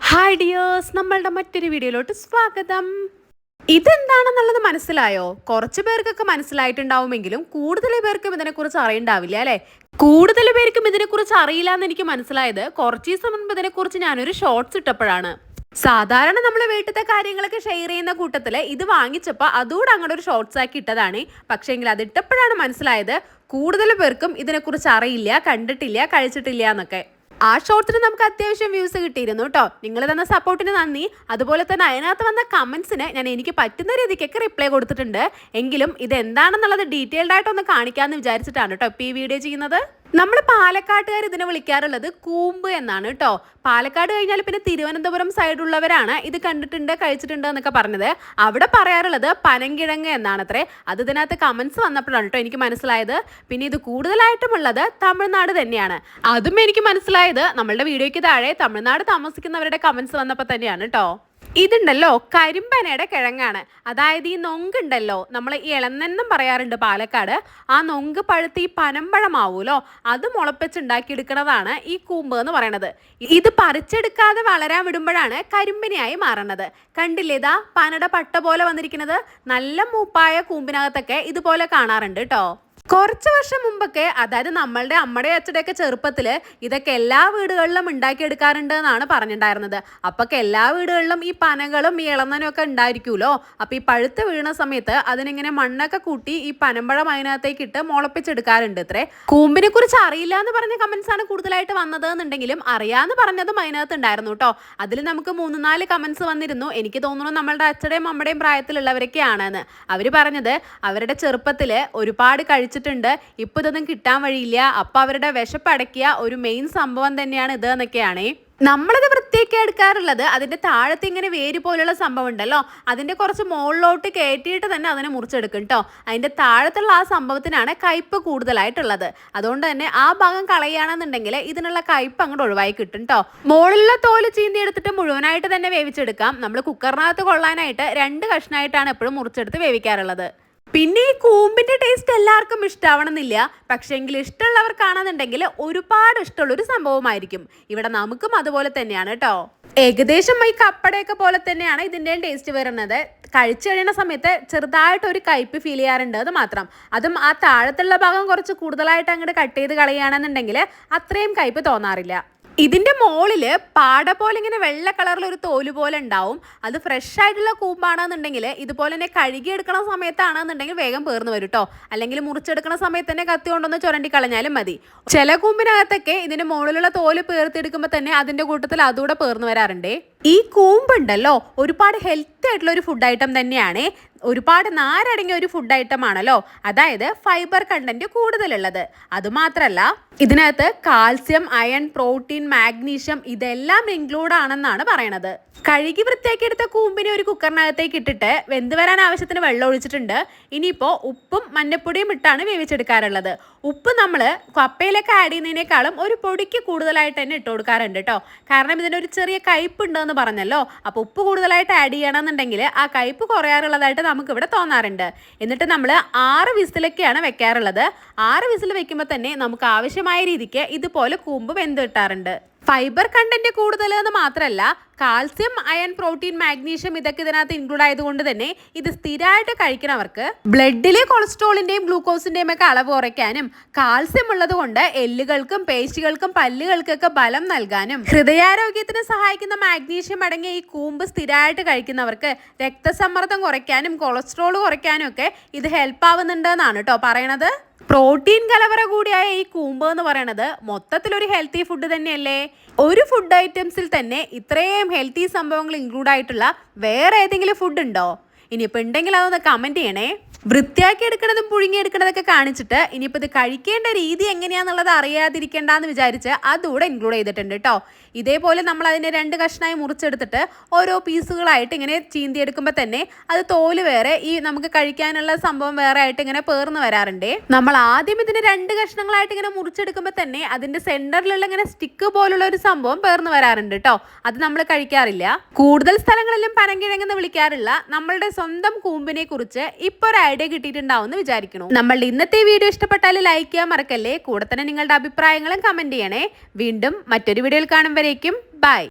Hi dears നമ്മളുടെ മറ്റൊരു വീഡിയോയിലോട്ട് സ്വാഗതം. ഇതെന്താണെന്നുള്ളത് മനസ്സിലായോ? കുറച്ച് പേർക്കൊക്കെ മനസ്സിലായിട്ടുണ്ടാവുമെങ്കിലും കൂടുതൽ പേർക്കും ഇതിനെക്കുറിച്ച് അറിയണ്ടാവില്ല അല്ലേ? കൂടുതൽ പേർക്കും ഇതിനെക്കുറിച്ച് അറിയില്ല എന്ന് എനിക്ക് മനസ്സിലായത് കുറച്ച് ദിവസം മുൻപ് ഇതിനെക്കുറിച്ച് ഞാനൊരു ഷോർട്സ് ഇട്ടപ്പോഴാണ്. സാധാരണ നമ്മൾ വീട്ടിലത്തെ കാര്യങ്ങളൊക്കെ ഷെയർ ചെയ്യുന്ന കൂട്ടത്തിൽ ഇത് വാങ്ങിച്ചപ്പോൾ അതുകൂടെ അങ്ങോട്ട് ഒരു ഷോർട്സ് ആക്കി ഇട്ടതാണ്. പക്ഷേങ്കിൽ അത് ഇട്ടപ്പോഴാണ് മനസ്സിലായത് കൂടുതൽ പേർക്കും ഇതിനെക്കുറിച്ച് അറിയില്ല കണ്ടിട്ടില്ല കഴിച്ചിട്ടില്ല എന്നൊക്കെ. ആ ഷോർട്ടിന് നമുക്ക് അത്യാവശ്യം വ്യൂസ് കിട്ടിയിരുന്നു കേട്ടോ. നിങ്ങൾ തന്ന സപ്പോർട്ടിന് നന്ദി. അതുപോലെ തന്നെ അതിനകത്ത് വന്ന കമൻസിന് ഞാൻ എനിക്ക് പറ്റുന്ന രീതിക്കൊക്കെ റിപ്ലൈ കൊടുത്തിട്ടുണ്ട്. എങ്കിലും ഇത് എന്താണെന്നുള്ളത് ഡീറ്റെയിൽഡ് ആയിട്ടൊന്ന് കാണിക്കാമെന്ന് വിചാരിച്ചിട്ടാണ് കേട്ടോ ഇപ്പോൾ ഈ വീഡിയോ ചെയ്യുന്നത്. നമ്മൾ പാലക്കാട്ടുകാർ ഇതിനെ വിളിക്കാറുള്ളത് കൂമ്പ് എന്നാണ് കേട്ടോ പാലക്കാട് കഴിഞ്ഞാൽ പിന്നെ തിരുവനന്തപുരം സൈഡുള്ളവരാണ് ഇത് കണ്ടിട്ടുണ്ട് കഴിച്ചിട്ടുണ്ട് എന്നൊക്കെ പറഞ്ഞത്. അവിടെ പറയാറുള്ളത് പനങ്കിഴങ്ങ് എന്നാണത്രേ. അത് ഇതിനകത്ത് കമൻസ് വന്നപ്പോഴാണ് കേട്ടോ എനിക്ക് മനസ്സിലായത്. പിന്നെ ഇത് കൂടുതലായിട്ടും ഉള്ളത് തമിഴ്നാട് തന്നെയാണ്. അതും എനിക്ക് മനസ്സിലായത് നമ്മളുടെ വീഡിയോയ്ക്ക് താഴെ തമിഴ്നാട് താമസിക്കുന്നവരുടെ കമൻസ് വന്നപ്പോൾ തന്നെയാണ് കേട്ടോ ഇതുണ്ടല്ലോ കരിമ്പനയുടെ കിഴങ്ങാണ്. അതായത് ഈ നൊങ്കുണ്ടല്ലോ നമ്മൾ ഈ ഇളന്നെന്നും പറയാറുണ്ട് പാലക്കാട്. ആ നൊങ്ക് പഴുത്ത് ഈ പനമ്പഴമാവൂലോ അത് മുളപ്പിച്ചുണ്ടാക്കിയെടുക്കുന്നതാണ് ഈ കൂമ്പ് എന്ന് പറയണത്. ഇത് പറിച്ചെടുക്കാതെ വളരാൻ വിടുമ്പോഴാണ് കരിമ്പനയായി മാറണത്. കണ്ടില്ലേ ഇതാ പനയുടെ പട്ട പോലെ വന്നിരിക്കുന്നത്. നല്ല മൂപ്പായ കൂമ്പിനകത്തൊക്കെ ഇതുപോലെ കാണാറുണ്ട് കേട്ടോ കുറച്ച് വർഷം മുമ്പൊക്കെ അതായത് നമ്മളുടെ അമ്മയുടെ അച്ഛടെയൊക്കെ ചെറുപ്പത്തിൽ ഇതൊക്കെ എല്ലാ വീടുകളിലും ഉണ്ടാക്കിയെടുക്കാറുണ്ട് എന്നാണ് പറഞ്ഞിട്ടുണ്ടായിരുന്നത് അപ്പൊക്കെ എല്ലാ വീടുകളിലും ഈ പനകളും ഈ ഇളന്നനും ഒക്കെ ഉണ്ടായിരിക്കുമല്ലോ അപ്പൊ ഈ പഴുത്ത് വീണ സമയത്ത് അതിനിങ്ങനെ മണ്ണൊക്കെ കൂട്ടി ഈ പനമ്പഴം അതിനകത്തേക്ക് ഇട്ട് മുളപ്പിച്ചെടുക്കാറുണ്ട് ഇത്രേ. കൂമ്പിനെ കുറിച്ച് അറിയില്ല എന്ന് പറഞ്ഞ കമന്റ്സ് ആണ് കൂടുതലായിട്ട് വന്നത് എന്നുണ്ടെങ്കിലും അറിയാന്ന് പറഞ്ഞതും അതിനകത്ത് ഉണ്ടായിരുന്നു കേട്ടോ അതിൽ നമുക്ക് മൂന്ന് നാല് കമന്റ്സ് വന്നിരുന്നു. എനിക്ക് തോന്നുന്നു നമ്മളുടെ അച്ഛന്റെയും അമ്മയുടെയും പ്രായത്തിലുള്ളവരൊക്കെയാണെന്ന്. അവർ പറഞ്ഞത് അവരുടെ ചെറുപ്പത്തിൽ ഒരുപാട് കഴിച്ചിട്ടുണ്ട് ഇപ്പൊ ഇതൊന്നും കിട്ടാൻ വഴിയില്ല. അപ്പൊ അവരുടെ വിശപ്പടക്കിയ ഒരു മെയിൻ സംഭവം തന്നെയാണ് ഇത് എന്നൊക്കെയാണേ. നമ്മളത് വൃത്തിയൊക്കെ എടുക്കാറുള്ളത് അതിന്റെ താഴത്ത് ഇങ്ങനെ വേര് പോലുള്ള സംഭവം ഉണ്ടല്ലോ. അതിന്റെ കുറച്ച് മുകളിലോട്ട് കയറ്റിയിട്ട് തന്നെ അതിനെ മുറിച്ചെടുക്കും കേട്ടോ അതിന്റെ താഴത്തുള്ള ആ സംഭവത്തിനാണ് കയ്പ് കൂടുതലായിട്ടുള്ളത്. അതുകൊണ്ട് തന്നെ ആ ഭാഗം കളയുകയാണെന്നുണ്ടെങ്കിൽ ഇതിനുള്ള കയ്പ് അങ്ങോട്ട് ഒഴിവായി കിട്ടും കേട്ടോ മുകളിലുള്ള തോൽ ചീന്തി എടുത്തിട്ട് മുഴുവനായിട്ട് തന്നെ വേവിച്ചെടുക്കാം. നമ്മൾ കുക്കറിനകത്ത് കൊള്ളാനായിട്ട് രണ്ട് കഷ്ണമായിട്ടാണ് എപ്പോഴും മുറിച്ചെടുത്ത് വേവിക്കാറുള്ളത്. പിന്നെ ഈ കൂമ്പിന്റെ ടേസ്റ്റ് എല്ലാവർക്കും ഇഷ്ടാവണമെന്നില്ല. പക്ഷെങ്കിൽ ഇഷ്ടമുള്ളവർക്കാണെന്നുണ്ടെങ്കിൽ ഒരുപാട് ഇഷ്ടമുള്ള ഒരു സംഭവമായിരിക്കും. ഇവിടെ നമുക്കും അതുപോലെ തന്നെയാണ് കേട്ടോ ഏകദേശം ഈ കപ്പടയൊക്കെ പോലെ തന്നെയാണ് ഇതിന്റെ ടേസ്റ്റ് വരുന്നത്. കഴിച്ചു കഴിയുന്ന സമയത്ത് ചെറുതായിട്ട് ഒരു കയ്പ് ഫീൽ ചെയ്യാറുണ്ട് അത് മാത്രം. അതും ആ താഴത്തുള്ള ഭാഗം കുറച്ച് കൂടുതലായിട്ട് അങ്ങോട്ട് കട്ട് ചെയ്ത് കളയുകയാണെന്നുണ്ടെങ്കിൽ അത്രയും കയ്പ് തോന്നാറില്ല. ഇതിന്റെ മുകളിൽ പാട പോലെ ഇങ്ങനെ വെള്ള കളറിൽ ഒരു തോൽ പോലെ ഉണ്ടാവും. അത് ഫ്രഷ് ആയിട്ടുള്ള കൂമ്പാണെന്നുണ്ടെങ്കിൽ ഇതുപോലെ തന്നെ കഴുകിയെടുക്കണ സമയത്താണെന്നുണ്ടെങ്കിൽ വേഗം പേർന്ന് വരും കേട്ടോ അല്ലെങ്കിൽ മുറിച്ചെടുക്കണ സമയത്ത് തന്നെ കത്തി കൊണ്ടൊന്ന് ചുരണ്ടി കളഞ്ഞാലും മതി. ചില കൂമ്പിനകത്തൊക്കെ ഇതിന്റെ മുകളിലുള്ള തോൽ പേർത്തെടുക്കുമ്പോൾ തന്നെ അതിന്റെ കൂട്ടത്തിൽ അതുകൂടെ പേർന്ന് വരാറുണ്ട്. ഈ കൂമ്പുണ്ടല്ലോ ഒരുപാട് ഹെൽത്തി ആയിട്ടുള്ള ഒരു ഫുഡ് ഐറ്റം തന്നെയാണ്. ഒരുപാട് നാരടങ്ങിയ ഒരു ഫുഡ് ഐറ്റം ആണല്ലോ. അതായത് ഫൈബർ കണ്ടന്റ് കൂടുതലുള്ളത്. അതുമാത്രല്ല ഇതിനകത്ത് കാൽസ്യം അയൺ പ്രോട്ടീൻ മാഗ്നീഷ്യം ഇതെല്ലാം ഇൻക്ലൂഡ് ആണെന്നാണ് പറയണത്. കഴുകി വൃത്തിയാക്കി എടുത്ത കൂമ്പിനെ ഒരു കുക്കറിനകത്തേക്ക് ഇട്ടിട്ട് വെന്ത് വരാൻ ആവശ്യത്തിന് വെള്ളം ഒഴിച്ചിട്ടുണ്ട്. ഇനിയിപ്പോൾ ഉപ്പും മഞ്ഞപ്പൊടിയും ഇട്ടാണ് വേവിച്ചെടുക്കാറുള്ളത്. ഉപ്പ് നമ്മൾ കപ്പയിലൊക്കെ ആഡ് ചെയ്യുന്നതിനേക്കാളും ഒരു പൊടിക്ക് കൂടുതലായിട്ട് തന്നെ ഇട്ട് കൊടുക്കാറുണ്ട് കേട്ടോ കാരണം ഇതിനൊരു ചെറിയ കയ്പ് ഉണ്ടെന്ന് പറഞ്ഞല്ലോ. അപ്പോൾ ഉപ്പ് കൂടുതലായിട്ട് ആഡ് ചെയ്യണമെന്നുണ്ടെങ്കിൽ ആ കയ്പ് കുറയാറുള്ളതായിട്ട് നമുക്ക് ഇവിടെ തോന്നാറുണ്ട്. എന്നിട്ട് നമ്മൾ ആറ് വിസിലൊക്കെയാണ് വെക്കാറുള്ളത്. ആറ് വിസിൽ വെക്കുമ്പോൾ തന്നെ നമുക്ക് ആവശ്യമായ രീതിക്ക് ഇതുപോലെ കൂമ്പ് വെന്ത് കിട്ടാറുണ്ട്. ഫൈബർ കണ്ടന്റ് കൂടുതൽ എന്ന് മാത്രമല്ല കാൽസ്യം അയൺ പ്രോട്ടീൻ മാഗ്നീഷ്യം ഇതൊക്കെ ഇതിനകത്ത് ഇൻക്ലൂഡ് ആയതുകൊണ്ട് തന്നെ ഇത് സ്ഥിരമായിട്ട് കഴിക്കുന്നവർക്ക് ബ്ലഡിലെ കൊളസ്ട്രോളിന്റെയും ഗ്ലൂക്കോസിന്റെയും ഒക്കെ അളവ് കുറയ്ക്കാനും കാൽസ്യം ഉള്ളത് കൊണ്ട് എല്ലുകൾക്കും പേശികൾക്കും പല്ലുകൾക്കൊക്കെ ബലം നൽകാനും ഹൃദയാരോഗ്യത്തിന് സഹായിക്കുന്ന മാഗ്നീഷ്യം അടങ്ങിയ ഈ കൂമ്പ് സ്ഥിരമായിട്ട് കഴിക്കുന്നവർക്ക് രക്തസമ്മർദ്ദം കുറയ്ക്കാനും കൊളസ്ട്രോൾ കുറയ്ക്കാനും ഒക്കെ ഇത് ഹെൽപ്പ് ആവുന്നുണ്ട് എന്നാണ് കേട്ടോ പറയണത്. പ്രോട്ടീൻ കലവറ കൂടിയായ ഈ കൂമ്പ് എന്ന് പറയണത് മൊത്തത്തിലൊരു ഹെൽത്തി ഫുഡ് തന്നെയല്ലേ? ഒരു ഫുഡ് ഐറ്റംസിൽ തന്നെ ഇത്രയും ഹെൽത്തി സംഭവങ്ങൾ ഇൻക്ലൂഡ് ആയിട്ടുള്ള വേറെ ഏതെങ്കിലും ഫുഡ് ഉണ്ടോ? ഇനിയിപ്പോൾ ഉണ്ടെങ്കിൽ അതൊന്ന് കമന്റ് ചെയ്യണേ. വൃത്തിയാക്കി എടുക്കണതും പുഴുങ്ങിയെടുക്കണതൊക്കെ കാണിച്ചിട്ട് ഇനിയിപ്പോൾ ഇത് കഴിക്കേണ്ട രീതി എങ്ങനെയാണെന്നുള്ളത് അറിയാതിരിക്കേണ്ടെന്ന് വിചാരിച്ച് അതുകൂടെ ഇൻക്ലൂഡ് ചെയ്തിട്ടുണ്ട് കേട്ടോ ഇതേപോലെ നമ്മൾ അതിനെ രണ്ട് കഷ്ണമായി മുറിച്ചെടുത്തിട്ട് ഓരോ പീസുകളായിട്ട് ഇങ്ങനെ ചീന്തിയെടുക്കുമ്പോൾ തന്നെ അത് തോൽ വേറെ ഈ നമുക്ക് കഴിക്കാനുള്ള സംഭവം വേറെ ആയിട്ട് ഇങ്ങനെ പേർന്ന് വരാറുണ്ട്. നമ്മൾ ആദ്യം ഇതിന് രണ്ട് കഷ്ണങ്ങളായിട്ട് ഇങ്ങനെ മുറിച്ചെടുക്കുമ്പോൾ തന്നെ അതിന്റെ സെന്ററിലുള്ള ഇങ്ങനെ സ്റ്റിക്ക് പോലുള്ള ഒരു സംഭവം പേർന്ന് വരാറുണ്ട് കേട്ടോ അത് നമ്മൾ കഴിക്കാറില്ല. കൂടുതൽ സ്ഥലങ്ങളിലും പനങ്കിഴങ്ങെന്ന് വിളിക്കാറില്ല നമ്മളുടെ സ്വന്തം കൂമ്പിനെ കുറിച്ച് ഇപ്പോൾ ഐഡിയ കിട്ടിയിട്ടുണ്ടാവും വിചാരിക്കുന്നു നമ്മളുടെ ഇന്നത്തെ വീഡിയോ ഇഷ്ടപ്പെട്ടാൽ ലൈക്ക് ചെയ്യാൻ മറക്കല്ലേ? കൂടെ തന്നെ നിങ്ങളുടെ അഭിപ്രായങ്ങളും കമന്റ് ചെയ്യണേ. വീണ്ടും മറ്റൊരു വീഡിയോയിൽ കാണുമ്പോഴേക്കും ബൈ